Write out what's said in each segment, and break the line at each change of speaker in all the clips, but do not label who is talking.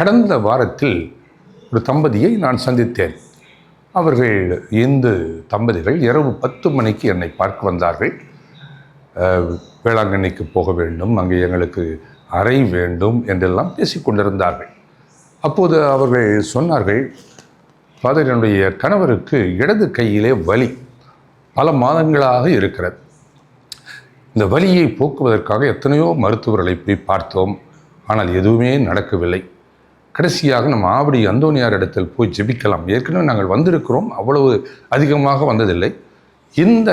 கடந்த வாரத்தில் ஒரு தம்பதியை நான் சந்தித்தேன். அவர்கள் இந்து தம்பதிகள் இரவு பத்து மணிக்கு என்னை பார்க்க வந்தார்கள். வேளாங்கண்ணிக்கு போக வேண்டும் அங்கே எங்களுக்கு அறை வேண்டும் என்றெல்லாம் பேசிக்கொண்டிருந்தார்கள் அப்போது அவர்கள் சொன்னார்கள் ஃபாதர் என்னுடைய கணவருக்கு இடது கையிலே வலி பல மாதங்களாக இருக்கிறது. இந்த வலியை போக்குவதற்காக எத்தனையோ மருத்துவர்களை போய் பார்த்தோம். ஆனால் எதுவுமே நடக்கவில்லை. கடைசியாக நம்ம ஆவடி அந்தோனியார் இடத்தில் போய் ஜெபிக்கலாம். ஏற்கனவே நாங்கள் வந்திருக்கிறோம் அவ்வளவு அதிகமாக வந்ததில்லை. இந்த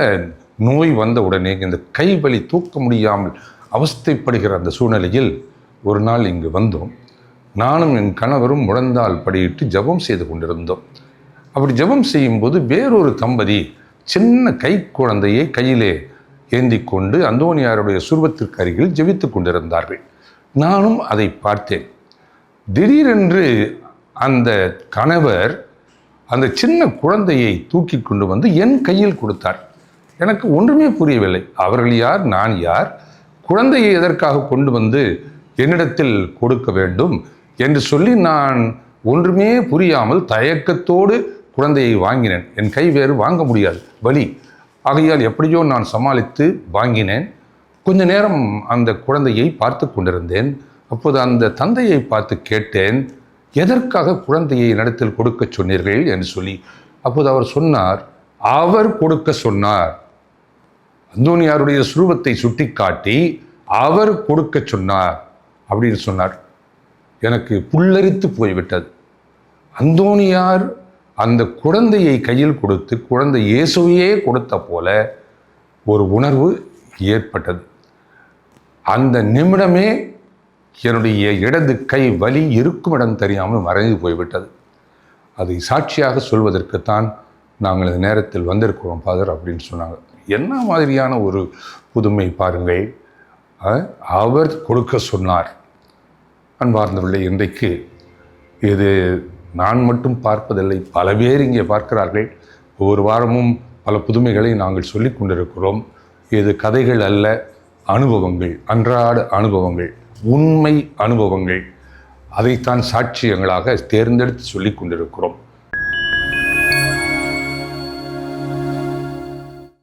நோய் வந்த உடனே இந்த கை வலி தூக்க முடியாமல் அவஸ்தைப்படுகிற அந்த சூழ்நிலையில் ஒரு நாள் இங்கு வந்தோம். நானும் என் கணவரும் முழந்தால் படியிட்டு ஜெபம் செய்து கொண்டிருந்தோம். அப்படி ஜெபம் செய்யும்போது வேறொரு தம்பதி சின்ன கை குழந்தையை கையிலே ஏந்தி கொண்டு அந்தோனியாருடைய சுருவத்திற்கு அருகில் ஜெபித்துக் கொண்டிருந்தார்கள். நானும் அதை பார்த்தேன். திடீரென்று அந்த கணவர் அந்த சின்ன குழந்தையை தூக்கி கொண்டு வந்து என் கையில் கொடுத்தார். எனக்கு ஒன்றுமே புரியவில்லை. அவர்கள் யார்? நான் யார்? குழந்தையை எதற்காக கொண்டு வந்து என்னிடத்தில் கொடுக்க வேண்டும் என்று சொல்லி நான் ஒன்றுமே புரியாமல் தயக்கத்தோடு குழந்தையை வாங்கினேன். என் கை வேறு வாங்க முடியாது. வலி. ஆகையால் எப்படியோ நான் சமாளித்து வாங்கினேன். கொஞ்ச நேரம் அந்த குழந்தையை பார்த்து கொண்டிருந்தேன். அப்போது அந்த தந்தையை பார்த்து கேட்டேன் எதற்காக குழந்தையை நடத்தில் கொடுக்க சொன்னீர்கள்? என்று சொல்லி. அப்போது அவர் சொன்னார் அவர் கொடுக்க சொன்னார். அந்தோனியாருடைய சுரூபத்தை சுட்டிக்காட்டி அவர் கொடுக்க சொன்னார் அப்படின்னு சொன்னார். எனக்கு புல்லரித்து போய்விட்டது. அந்தோனியார் அந்த குழந்தையை கையில் கொடுத்து குழந்தை இயேசுவையே கொடுத்த போல ஒரு உணர்வு ஏற்பட்டது. அந்த நிமிடமே என்னுடைய இடது கை வலி இருக்கும் இடம் தெரியாமல் மறைந்து போய்விட்டது. அதை சாட்சியாக சொல்வதற்குத்தான் நாங்கள் இந்த நேரத்தில் வந்திருக்கிறோம் ஃபாதர் அப்படின்னு சொன்னாங்க. என்ன மாதிரியான ஒரு புதுமை பாருங்கள். அவர் கொடுக்க சொன்னார். அன்பார்ந்தவர்களே இன்றைக்கு இது நான் மட்டும் பார்ப்பதில்லை பல பேர் இங்கே பார்க்கிறார்கள். ஒவ்வொரு வாரமும் பல புதுமைகளை நாங்கள் சொல்லி கொண்டிருக்கிறோம். இது கதைகள் அல்ல அனுபவங்கள் அன்றாட அனுபவங்கள். உண்மை அனுபவங்கள் அதைத்தான் சாட்சியங்களாக தேர்ந்தெடுத்து சொல்லிக் கொண்டிருக்கிறோம்.